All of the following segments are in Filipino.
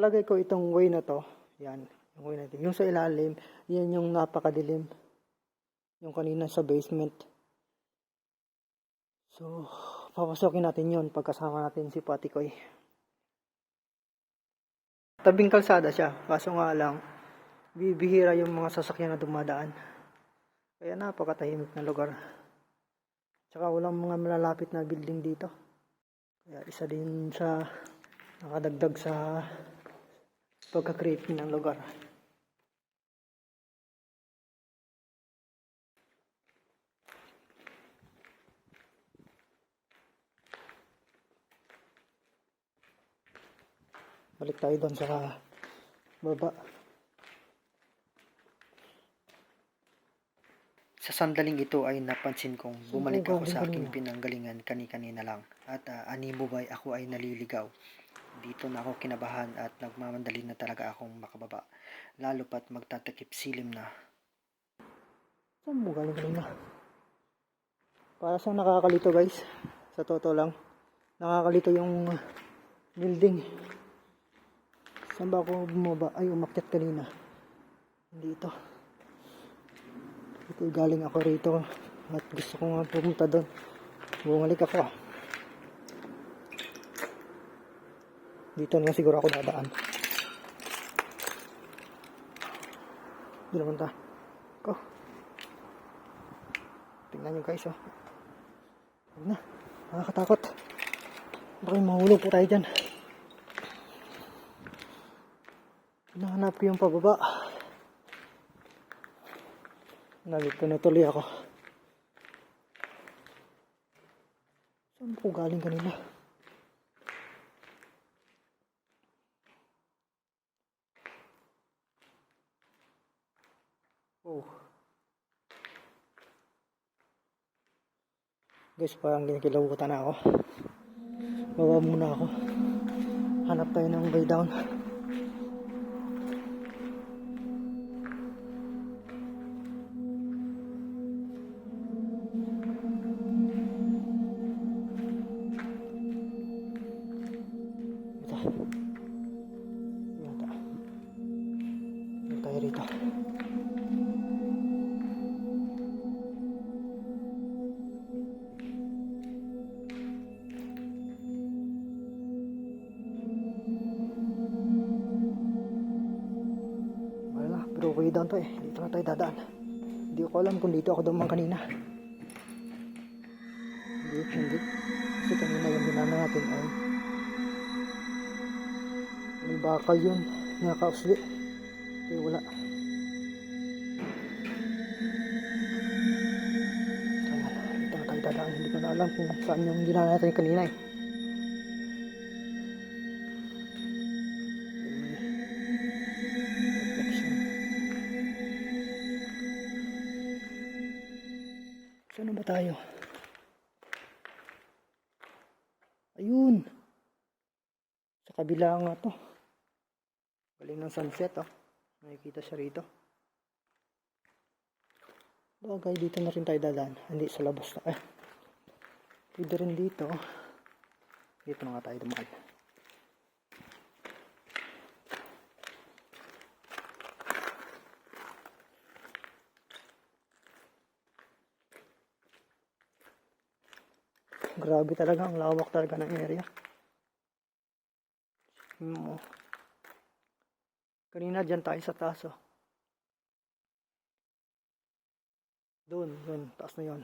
Palagay ko itong way na to, yan, yung way na to. Yung sa ilalim, yan yung napakadilim. Yung kanina sa basement. So, papasokin natin yon pagkasama natin si Patikoy. Tabing kalsada siya, kaso nga lang, bibihira yung mga sasakyan na dumadaan. Kaya napakatahimik na lugar. Tsaka walang mga malalapit na building dito. Kaya isa din sa nakadagdag sa pagka-creepy ng lugar. Balik tayo doon sa baba. Sa sandaling ito ay napansin kong bumalik ako sa aking pinanggalingan kani-kanina lang at uh, animo ba'y ako ay naliligaw. Dito na ako kinabahan at nagmamandali na talaga akong makababa. Lalo pat magtatakip silim na. Saan mo galing kanina? Para sa nakakalito guys. Sa totoo lang. Nakakalito yung building. Saan ba ako bumaba? Ay, umakyat kanina. Hindi ito. Ito galing ako rito. At gusto ko nga pumunta doon. Bumalik ako. Dito na siguro ako dadaan. Dito na punta. Ko. Tingnan nyo guys, oh. Huwag na. Nakakatakot. Baka mahulog po tayo dyan. Hinahanap ko yung pababa. Nalito na tuloy ako. Saan po galing kanina? Oh. Guys, parang kinikilabutan na ako. Baba muna ako. Hanap tayo ng way down. Way down to eh. Dito na tayo dadaan. Hindi ko alam kung dito ako dumang kanina. Hindi, hindi. Kasi kanina yung dinaanan natin ay may bakal yun. Nakakausli. Pero wala. Ayan, dito na tayo dadaan. Hindi ko na alam kung saan yung dinaanan natin kanina eh. Tayo? Ayun. Sa kabila nga to. Galing ng sunset oh. Nakikita siya rito. Bagay dito na rin tayo dadaan. Hindi sa labas na. Eh. Pwede rin dito. Dito na nga tayo dumaan. Grabe talaga, ang lawak talaga ng area. Mo. Kanina dyan tayo sa taas oh. Doon, doon, taas na yon.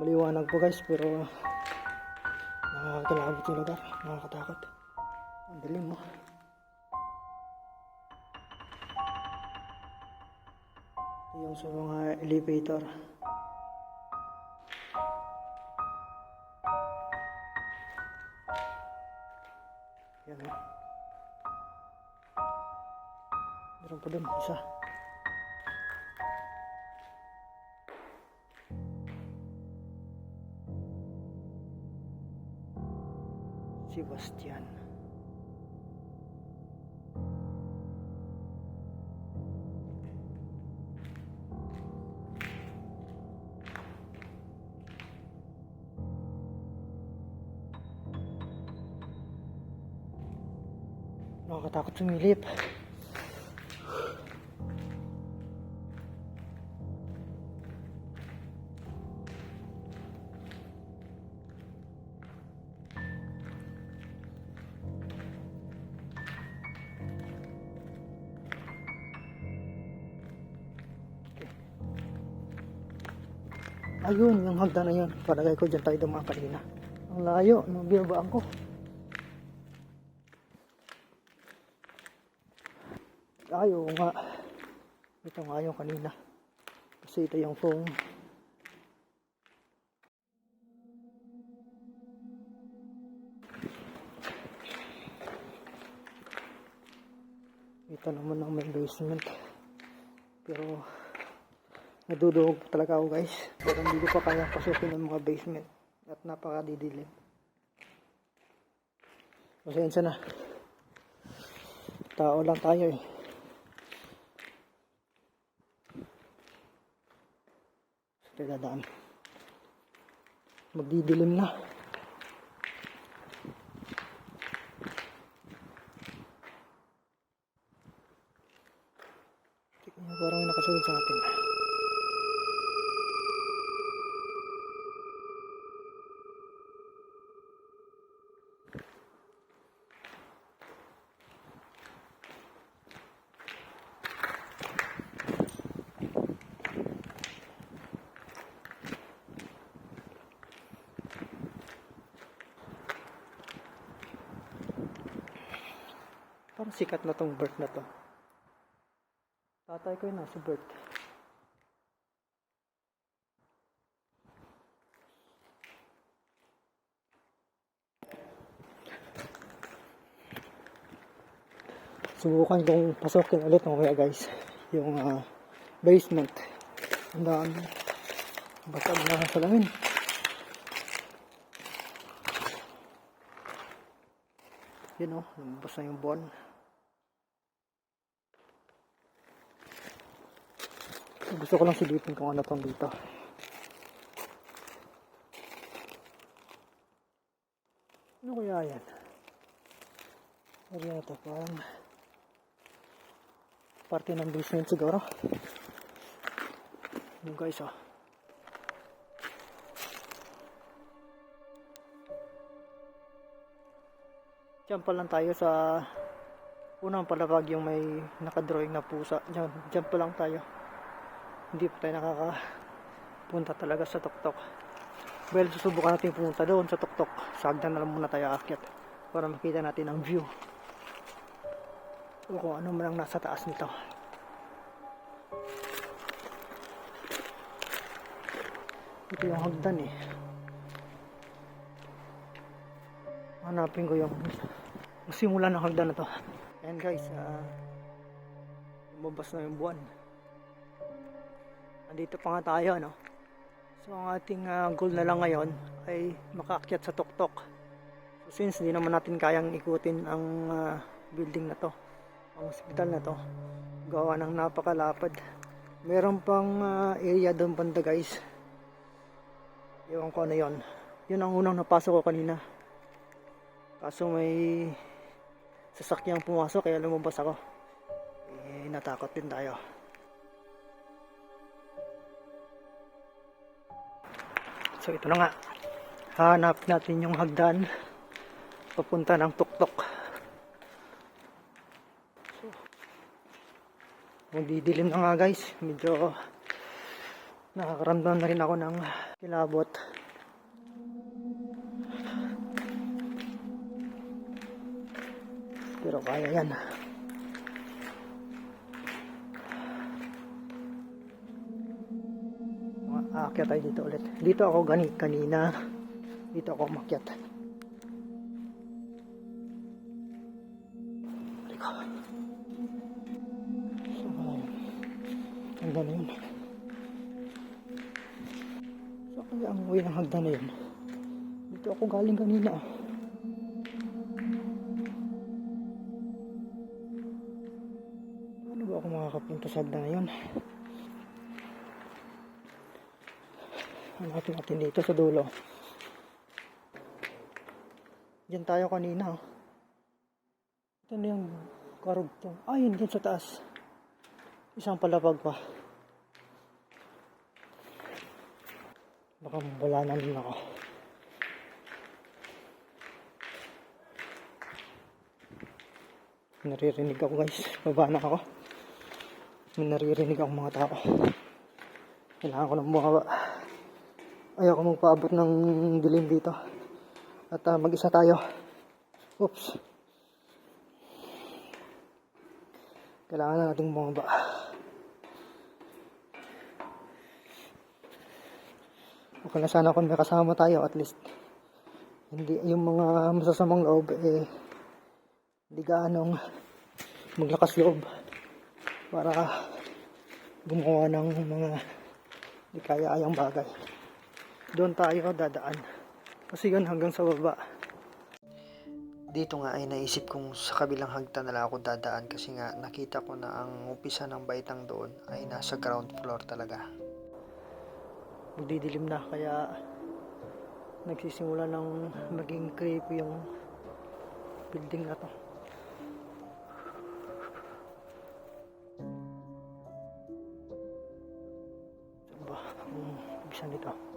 Maliwanag po guys, pero nakakakilabot yung lugar. Nakakatakot. Ang dilim mo. Ito yung sa mga elevator. Yan o. Meron pa dun, isa. Nakakatakot sumilip. Ayun, yung hagdan na yun. Palagay ko dyan tayo dumaan kanina. Ang layo, nung binabaan ko. Ayaw nga. Ito nga yung kanina. Kasi ito yung phone. Ito naman ang may basement. Pero nadudugog talaga ako guys. Pero hindi ko pa kaya pasukin ng mga basement. At napakadidilim. Pasensya na. Tao lang tayo eh. Dadaan. Magdidilim na. Tingnan niyo, Parang may nakasunod sa atin. Parang sikat na tong bird na to. Tatay ko yun nasa bird. Subukan kong pasokin ulit mo kaya guys. Yung ah, basement. Ang dami. Basag na sa salamin. Yun o, lumabas na yung buwan. Gusto ko lang silipin kung ano tong dito. Ano kaya yan? Area na to, parang parte ng basement siguro. Yung guys oh. Diyan pa lang tayo sa unang palapag yung may nakadrawing na pusa. Diyan, diyan pa lang tayo. Hindi pa tayo nakakapunta talaga sa tuktok. Well, susubukan natin pumunta doon sa tuktok. Sa hagdan na lang muna tayo aakyat para makita natin ang view. O kung ano man ang nasa taas nito. Ito yung hagdan eh. Hanapin ko yung simula ng hagdan na to. Ayan guys, ah lumabas na yung buwan. Andito pa nga tayo, no? So, ang ating ah, goal na lang ngayon ay makaakyat sa tuktok. So, since hindi naman natin kayang ikutin ang ah, building na to, ang hospital na to, gawa ng napakalapad. Meron pang ah, area doon banda guys. Ewan ko ano yon. Yun ang unang napasok ko kanina. Kaso may sasakyang pumasok kaya lumabas ako. Eh, natakot din tayo. So ito na nga. Hanap natin yung hagdan papunta ng tuktok. So, magdidilim na nga guys. Medyo nakakaramdam na rin ako ng kilabot. Pero kaya yan. aakyat tayo dito ulit. Dito ako gani kanina. Dito ako umakyat. So, hagda na yun. So kaya ang uwi ng hagda na yun. Dito ako galing kanina. Ano ba ako makakapunta sa hagda na yun? Hanapin natin dito sa dulo. Diyan tayo kanina. Ito na yung karugtong. Ay, yun dyan sa taas. Isang palapag pa. Baka wala na rin ako. Naririnig ako guys. Baba na ako. Naririnig ako mga tao. Kailangan ko ng bumaba. Ayaw ko magpaabot ng dilim dito. At ah, mag-isa tayo. Oops. Kailangan na nating bumaba. Okay na sana kung may kasama tayo at least. Hindi yung mga masasamang loob eh hindi gaanong maglakas loob para gumawa ng mga di kaya ayang bagay. Doon tayo dadaan. Kasi yun hanggang sa baba. Dito nga ay naisip kong sa kabilang hagdan na lang ako dadaan kasi nga nakita ko na ang umpisa ng baitang doon ay nasa ground floor talaga. Magdidilim na kaya nagsisimula ng maging creepy yung building na to. Ba? Ang bisa nito.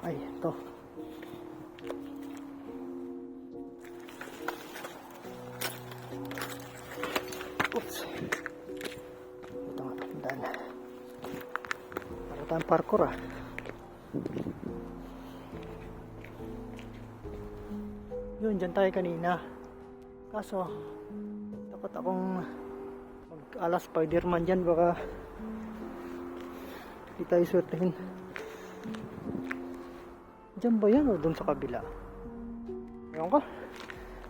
Ay, ito. Oops. Ito nga, daan. Para tayong parkour ah. Yun, dyan tayo kanina. Kaso, dapat akong mag-ala Spider-Man dyan. Baka hindi tayo swertehin. Diyan ba yan o doon sa kabila? Ewan ko.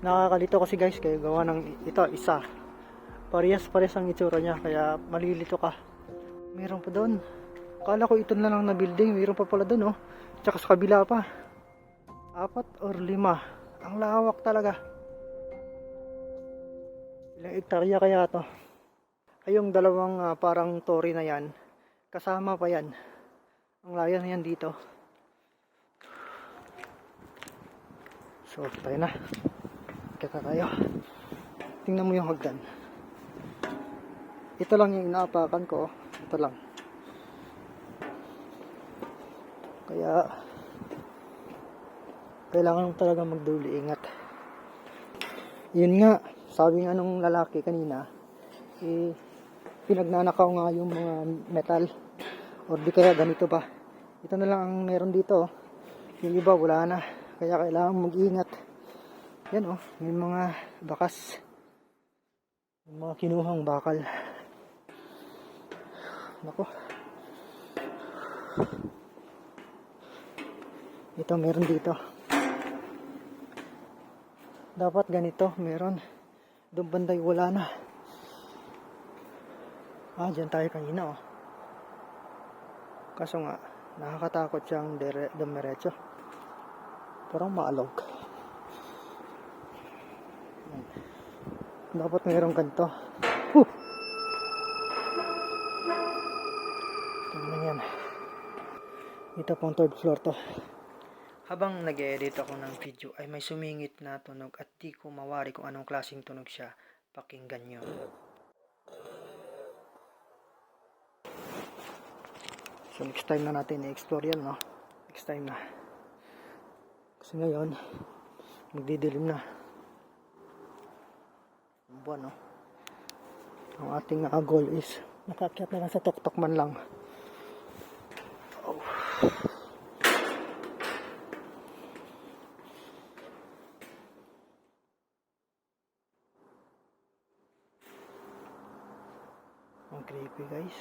Nakakalito kasi guys, kaya gawa ng ito, isa. Parehas pares ang itsura niya, kaya malilito ka. Meron pa doon. Akala ko ito na lang na building, meron pa pala doon oh. Tsaka sa kabila pa. Apat or lima. Ang lawak talaga. Ilang ektarya kaya to? Ay yung dalawang ah, parang tori na yan. Kasama pa yan. Ang layo na yan dito. So, tayo na. Kita tayo. Tingnan mo yung hagdan. Ito lang yung inaapakan ko. Ito lang. Kaya, kailangan talaga magduli ingat. Yun nga, sabi nga nung lalaki kanina, eh, pinagnanakaw nga yung mga metal. Or di kaya ganito pa. Ito na lang ang meron dito. Yung iba wala na. Kaya kailangan mag-ingat. Yan oh, may mga bakas. May mga kinuhang bakal. Nako. Ito meron dito. Dapat ganito, meron. Doon banday wala na. Ah, dyan tayo kanina oh. Kaso nga, nakakatakot siyang dire, dumiretso. Parang maalog. Dapat mayroong ganito. Huh! Tingnan yan. Ito pang third floor to. Habang nag-edit ako ng video ay may sumingit na tunog at di ko mawari kung anong klaseng tunog siya. Pakinggan nyo. So next time na natin i-explore yan, no? Next time na. Kasi ngayon, magdidilim na. Buwan, no? Ang ating uh, goal is nakakyat na lang sa tuktok man lang. Oh. Ang creepy guys.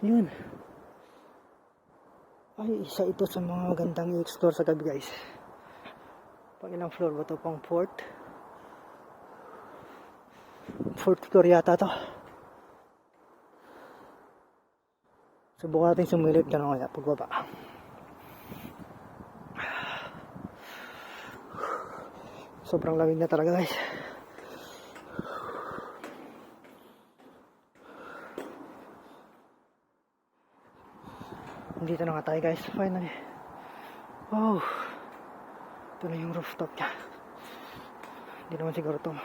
Yun. Ay, isa ito sa mga magandang i-explore sa gabi guys. Pang ilang floor ba ito? Pang fourth? Fourth floor yata to. Subukan natin sumilip na kaya pagbaba. Sobrang lamig na talaga guys. Dito na nga tayo guys, finally. Wow. Ito na yung rooftop niya. Hindi naman siguro ito.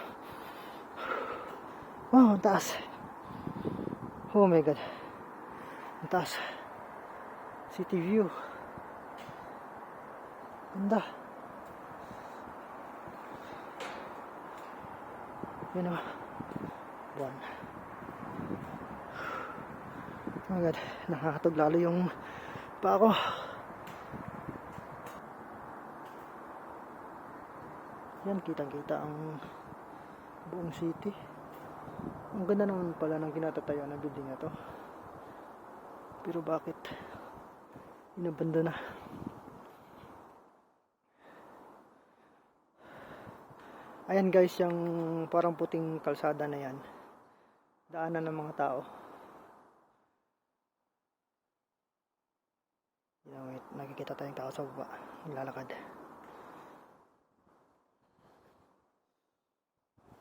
Wow, ang taas. Oh my god. Ang taas. City view. Ganda. Yan o. One. Oh my god. Nakakatog lalo yung pa ako. Yan, kitang-kita ang buong city. Ang ganda naman pala ng kinatatayo ng building na to. Pero bakit inabando na? Ayan guys, yung parang puting kalsada na yan. Daanan ng mga tao. Yan, wait, nakikita tayong tao sa baba. Naglalakad.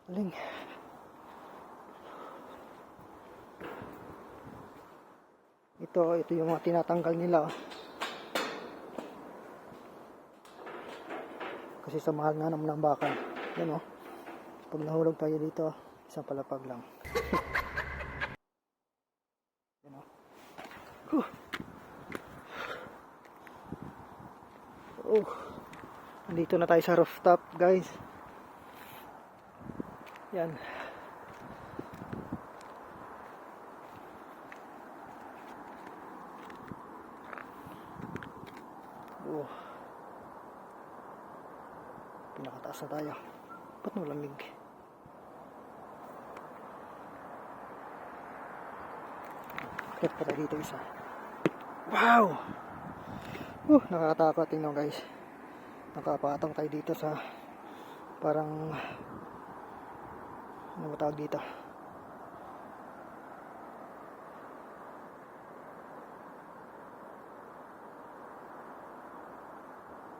Aling. Ito, ito yung mga tinatanggal nila. oh. Kasi sa mahal nga naman ng bakal. Yan o. Pag nahulog tayo dito, isang palapag lang. Yan o. Huh. Oh. Nandito na tayo sa rooftop, guys. Yan. Oh. Pinakataas na tayo. Ba't malamig? Kaya pa tayo dito isa. Wow! Uh, nakakatakot tingnan guys. Nakapatong tayo dito sa parang ano ba tawag dito?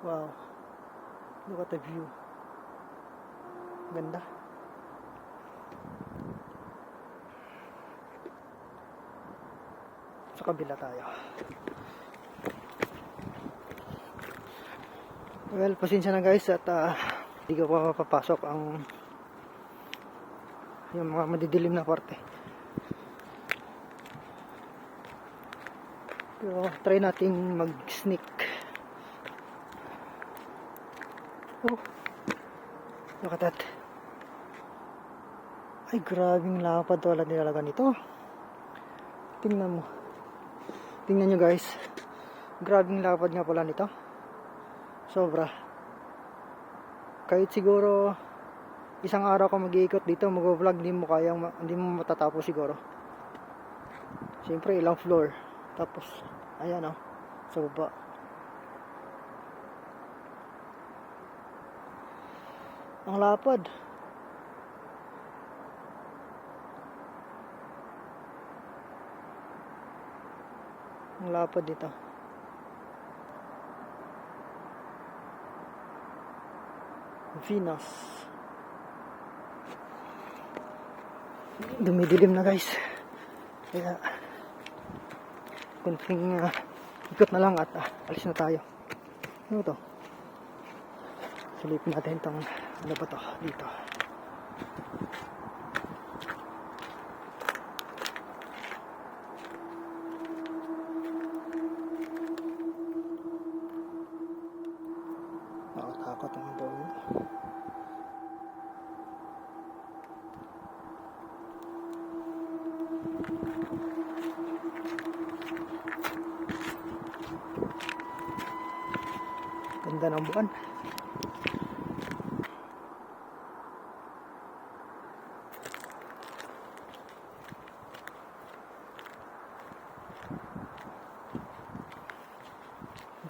Wow. Look at the view. Ganda. Sa kabila tayo. Well, pasensya na guys at ah, hindi ko pa mapapasok ang yung mga madidilim na parte. Pero try nating mag-sneak. Oh, look at that. Ay, grabing lapad wala nilalaga nito. Tingnan mo. Tingnan nyo guys. Grabing lapad nga pala nito. Sobra. Kahit siguro isang araw ka mag-iikot dito, mag-vlog, hindi mo kayang, hindi mo matatapos siguro. Siyempre, ilang floor. Tapos, ayan oh, sa baba. Ang lapad. Ang lapad dito. Venus. Dumidilim na guys. Kaya kunting uh, ikot na lang at ah, alis na tayo. Ano to? Silipin natin tong ano ba to dito. Nakatakot ang buong Ganda ng buwan.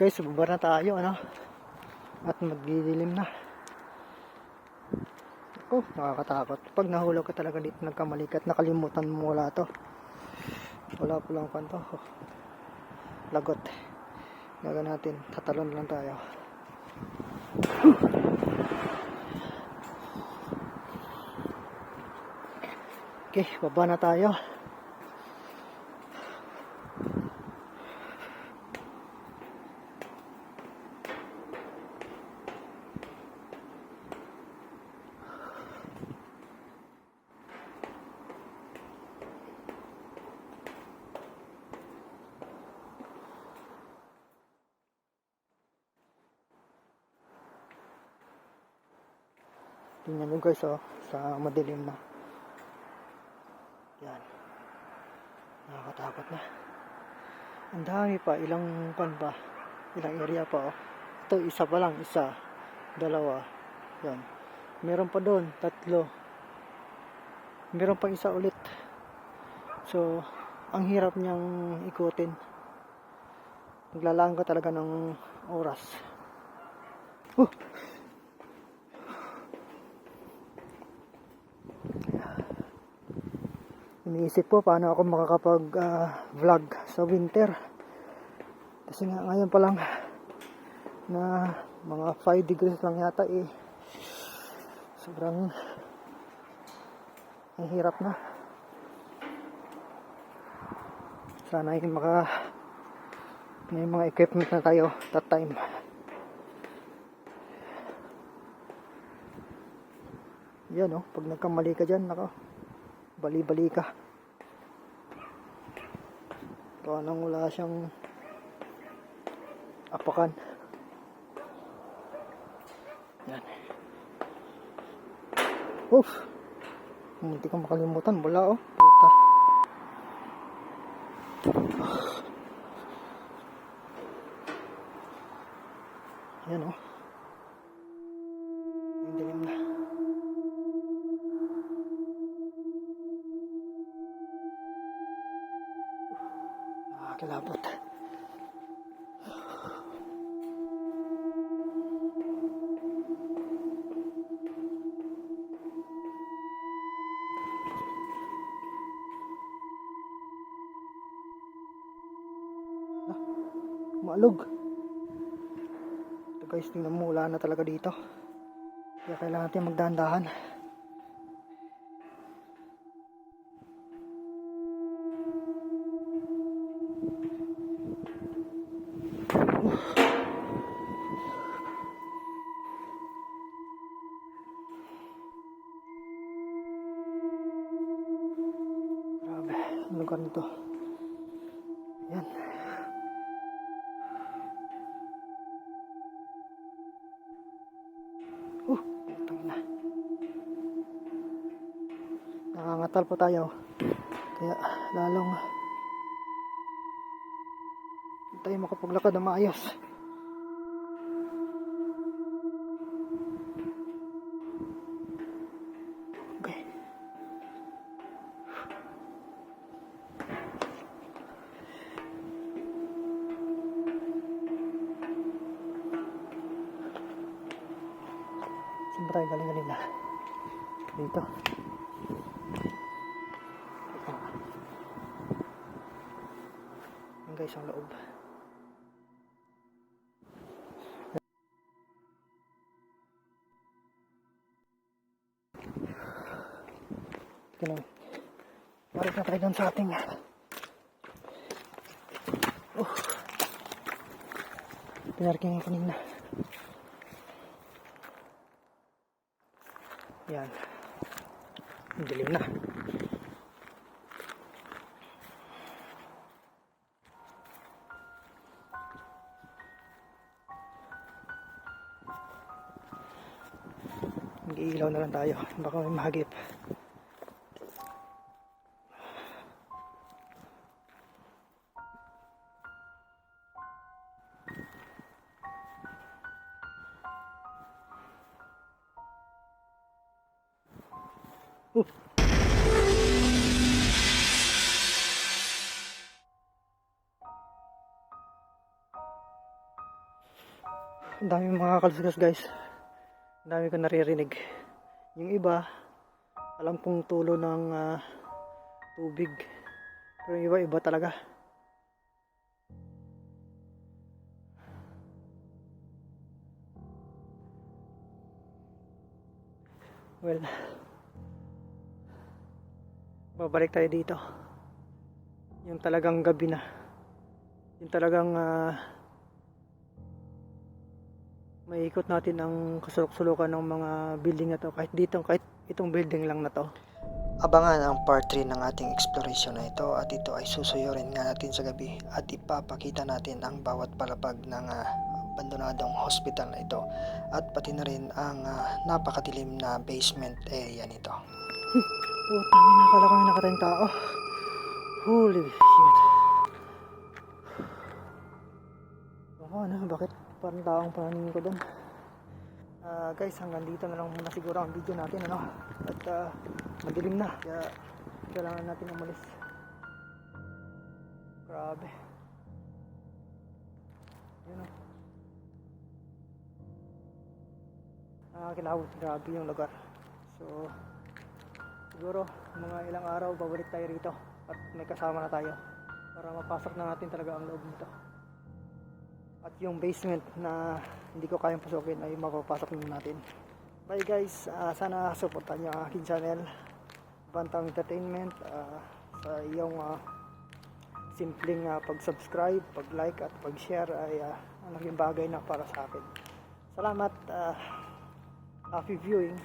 Guys, baba na tayo, ano? At magdidilim na. Ako, Naku, nakakatakot. Pag nahulog ka talaga dito, nagkamali ka at nakalimutan mo wala to. Wala po lang kwanto. Oh. Lagot. Gaga natin. Tatalon lang tayo. Okay, baba na tayo. Tingnan nyo guys oh, sa madilim na. Yan. Nakakatakot na. Ang dami pa, ilang pan pa, ilang area pa oh. Ito isa pa lang, isa, dalawa. Yan. Meron pa doon, tatlo. Meron pa isa ulit. So, ang hirap niyang ikutin. Naglalaan ka talaga ng oras. Oh! Iniisip ko paano ako makakapag ah, vlog sa winter. Kasi nga ngayon pa lang na mga 5 degrees lang yata eh. Sobrang ang hirap na. Sana ay maka may mga equipment na tayo that time. Yan oh, pag nagkamali ka dyan, nako, bali-bali ka. Parang wala siyang apakan. Yan. Oof! Munti kang makalimutan. Wala oh. Guys, tingnan mo, wala na talaga dito. Kaya kailangan natin magdahan-dahan. Nangangatal po tayo. Kaya lalong tayo makapaglakad na maayos. Okay. Saan ba tayo galing kanina? Dito. Yan guys, ang loob. Tingnan. Balik na tayo doon sa ating Oh. Pinarking kanina. Mag-iilaw na lang tayo. Baka may mahagip. Ang dami mga kalsikas guys. Ang dami ko naririnig. Yung iba, alam kong tulo ng ah, tubig. Pero yung iba, iba talaga. Well, babalik tayo dito. Yung talagang gabi na. Yung talagang ah, maiikot natin ang kasulok-sulukan ng mga building na to. Kahit dito, kahit itong building lang na to. Abangan ang part 3 ng ating exploration na ito at ito ay susuyorin nga natin sa gabi at ipapakita natin ang bawat palapag ng ah, abandonadong hospital na ito at pati na rin ang ah, napakadilim na basement area nito. Puta, may nakala ko may nakatayong tao. Holy shit. Ako, ano, bakit parang taong paningin ko doon? Ah, guys, hanggang dito na lang muna siguro ang video natin, ano? At ah, madilim na, kaya kailangan natin umalis. Grabe. Yun o. Nakakilawot, grabe yung lugar. So, siguro mga ilang araw babalik tayo rito at may kasama na tayo para mapasok na natin talaga ang loob nito at yung basement na hindi ko kayang pasukin ay mapapasok na natin. Bye guys. Ah, sana supportan nyo ang aking channel Bantang Entertainment. Ah, sa iyong ah, simpleng ah, pag-subscribe, pag-like at pag-share ay ah, ang laking bagay na para sa akin. Salamat ah, happy viewing